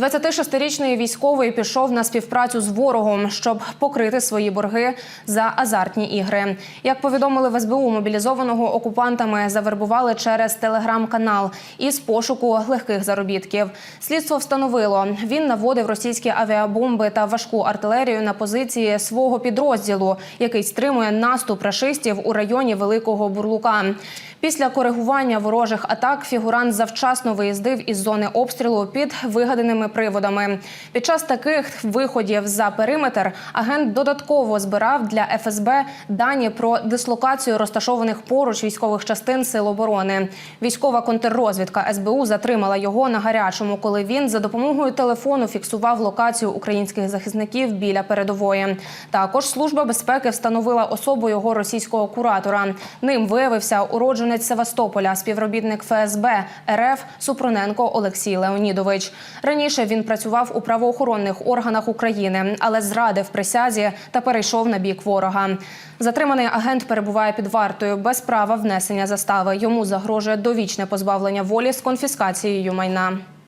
26-річний військовий пішов на співпрацю з ворогом, щоб покрити свої борги за азартні ігри. Як повідомили в СБУ, мобілізованого окупантами завербували через телеграм-канал із пошуку легких заробітків. Слідство встановило, він наводив російські авіабомби та важку артилерію на позиції свого підрозділу, який стримує наступ рашистів у районі Великого Бурлука. Після коригування ворожих атак фігурант завчасно виїздив із зони обстрілу під вигаданими приводами. Під час таких виходів за периметр агент додатково збирав для ФСБ дані про дислокацію розташованих поруч військових частин сил оборони. Військова контррозвідка СБУ затримала його на гарячому, коли він за допомогою телефону фіксував локацію українських захисників біля передової. Також служба безпеки встановила особу його російського куратора. Ним виявився уродженець Севастополя, співробітник ФСБ РФ Супроненко Олексій Леонідович. Раніше він працював у правоохоронних органах України, але зрадив присязі та перейшов на бік ворога. Затриманий агент перебуває під вартою без права внесення застави. Йому загрожує довічне позбавлення волі з конфіскацією майна.